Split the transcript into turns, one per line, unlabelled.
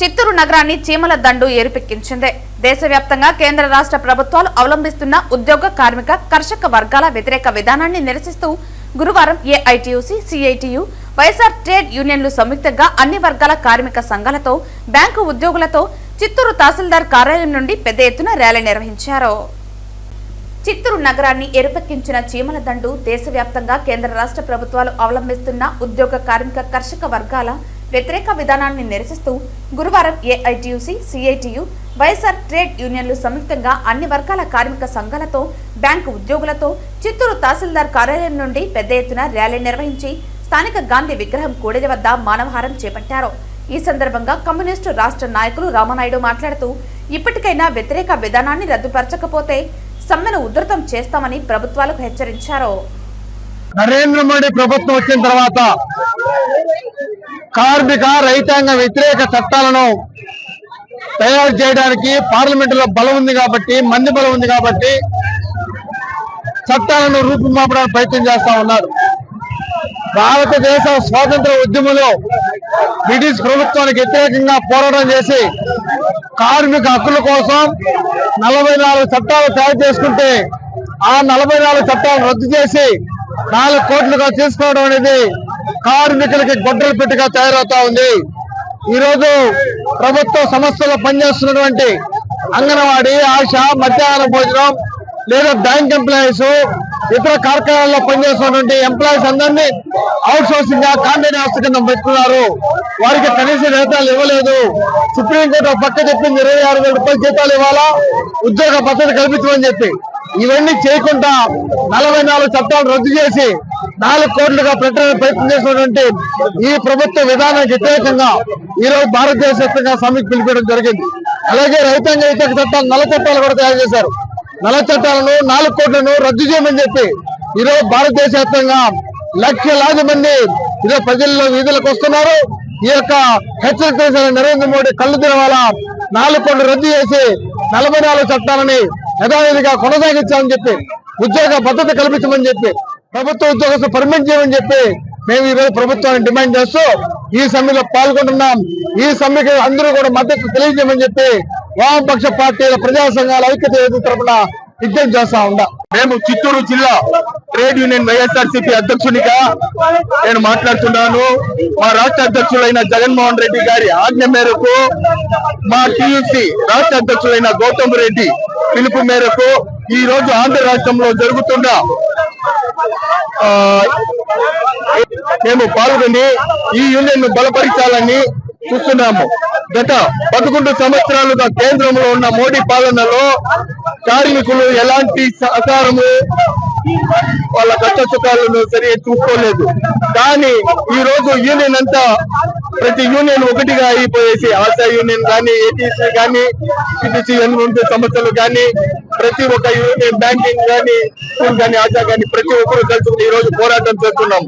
చిత్తూరు నగరాన్ని చీమల దండు ఏరుపెక్కించిందే. దేశవ్యాప్తంగా కేంద్ర రాష్ట్ర ప్రభుత్వాలు అవలంబిస్తున్న ఉద్యోగ కార్మిక కర్షక వర్గాల వ్యతిరేక విధానాన్ని నిరసిస్తూ గురువారం ఏఐటియుసి సిఐటియు వైఎస్ఆర్ ట్రేడ్ యూనియన్లు సంయుక్తంగా అన్ని వర్గాల కార్మిక సంఘాలతో బ్యాంకు ఉద్యోగులతో చిత్తూరు తహసీల్దార్ కార్యాలయం నుండి పెద్ద ఎత్తున ర్యాలీ నిర్వహించారు. చిత్తూరు నగరాన్ని ఎరుపెక్కించిన చీమల దండు దేశవ్యాప్తంగా కేంద్ర రాష్ట్ర ప్రభుత్వాలు అవలంబిస్తున్న ఉద్యోగ కార్మిక కర్షక వర్గాల వ్యతిరేక విధానాన్ని నిరసిస్తూ గురువారం ఏఐటియుసి సిఐటియు వైఎస్ఆర్ ట్రేడ్ యూనియన్లు సంయుక్తంగా అన్ని వర్గాల కార్మిక సంఘాలతో బ్యాంకు ఉద్యోగులతో చిత్తూరు తహసీల్దార్ కార్యాలయం నుండి పెద్ద ఎత్తున ర్యాలీ నిర్వహించి స్థానిక గాంధీ విగ్రహం కూడలి వద్ద మానవహారం చేపట్టారు. ఈ సందర్భంగా కమ్యూనిస్టు రాష్ట్ర నాయకులు రామనాయుడు మాట్లాడుతూ ఇప్పటికైనా వ్యతిరేక విధానాన్ని రద్దుపరచకపోతే సమ్మెను ఉధృతం చేస్తామని ప్రభుత్వాలకు హెచ్చరించారు.
నరేంద్ర మోడీ ప్రభుత్వం వచ్చిన తర్వాత కార్మిక రైతాంగ వ్యతిరేక చట్టాలను తయారు చేయడానికి పార్లమెంట్లో బలం ఉంది కాబట్టి మంది బలం ఉంది కాబట్టి చట్టాలను రూపుమాపడానికి ప్రయత్నం చేస్తా ఉన్నారు. భారతదేశ స్వాతంత్ర ఉద్యమంలో బ్రిటిష్ ప్రభుత్వానికి వ్యతిరేకంగా పోరాటం చేసి కార్మిక హక్కుల కోసం నలభై నాలుగు చట్టాలు తయారు చేసుకుంటే ఆ నలభై నాలుగు చట్టాలను రద్దు చేసి నాలుగు కోట్లుగా తీసుకోవడం అనేది కార్మికులకి గొడ్డలు పెట్టుగా తయారవుతా ఉంది. ఈరోజు ప్రభుత్వ సంస్థలో పనిచేస్తున్నటువంటి అంగన్వాడీ ఆశ మధ్యాహ్న భోజనం లేదా బ్యాంక్ ఎంప్లాయీస్ ఇతర కార్ఖానాల్లో పనిచేస్తున్నటువంటి ఎంప్లాయీస్ అందరినీ అవుట్ సోర్సింగ్గా కాంట్రాక్ట్ వ్యవస్థ కింద పెట్టుకున్నారు. వారికి కనీస వేతనాలు ఇవ్వలేదు. సుప్రీంకోర్టు పక్క చెప్పింది ఇరవై ఆరు వేల రూపాయల జీతాలు ఇవ్వాలా? ఉద్యోగ భద్రత కల్పించమని చెప్పి. ఇవన్నీ చేయకుండా నలభై నాలుగు చట్టాలు రద్దు చేసి నాలుగు కోట్లుగా పెట్టడానికి ప్రయత్నం చేసినటువంటి ఈ ప్రభుత్వ విధానానికి వ్యతిరేకంగా ఈరోజు భారతదేశ వ్యాప్తంగా సమ్మెకు పిలిపించడం జరిగింది. అలాగే రైతాంగ వ్యతిరేక చట్టాలు నల్ల చట్టాలు కూడా తయారు చేశారు. నల్ల చట్టాలను నాలుగు కోట్లను రద్దు చేయమని చెప్పి ఈరోజు భారతదేశ వ్యాప్తంగా లక్షలాది మంది ఈరోజు ప్రజల్లో వీధులకు వస్తున్నారు. ఈ యొక్క హెచ్చరిక నరేంద్ర మోడీ కళ్ళు తినవాల నాలుగు కోట్లు రద్దు చేసి నలభై నాలుగు చట్టాలని యథావిధిగా కొనసాగించామని చెప్పి ఉద్యోగ భద్రత కల్పించమని చెప్పి ప్రభుత్వ ఉద్యోగస్తులు పర్మిట్ చేయమని చెప్పి మేము ఈరోజు ప్రభుత్వాన్ని డిమాండ్ చేస్తూ ఈ సమ్మెలో పాల్గొంటున్నాం. ఈ సమ్మెకి అందరూ కూడా మద్దతు తెలియజేయమని చెప్పి వామపక్ష పార్టీల ప్రజా సంఘాల ఐక్యత తరఫున తరపున విజ్ఞప్తి చేస్తా ఉందా
మేము చిత్తూరు జిల్లా ట్రేడ్ యూనియన్ వైఎస్ఆర్సీపీ అధ్యక్షునిగా నేను మాట్లాడుతున్నాను. మా రాష్ట్ర అధ్యక్షులైన జగన్మోహన్ రెడ్డి గారి ఆజ్ఞ మేరకు మా టీయూసీ రాష్ట్ర అధ్యక్షులైన గౌతమ్ రెడ్డి పిలుపు మేరకు ఈ రోజు ఆంధ్ర రాష్ట్రంలో జరుగుతున్న ఆ, మేము పాల్గొని ఈ యూనియన్ను బలపరిచాలని చూస్తున్నాము. గత పదకొండు సంవత్సరాలుగా కేంద్రంలో ఉన్న మోడీ పాలనలో కార్మికులు ఎలాంటి సహకారము వాళ్ళ కష్ట సుఖాలను సరిగా చూసుకోలేదు. కానీ ఈ రోజు యూనియన్ అంతా ప్రతి యూనియన్ ఒకటిగా అయిపోయేసి ఆశా యూనియన్ కానీ ఏటీసీ కానీ సిటీసీ ఎన్నుంటే సంస్థలు కానీ ప్రతి ఒక్క యూనియన్ బ్యాంకింగ్ కానీ స్కూల్ కానీ ఆశా కానీ ప్రతి ఒక్కరు కలుసుకుని ఈ రోజు పోరాటం చేస్తున్నాం.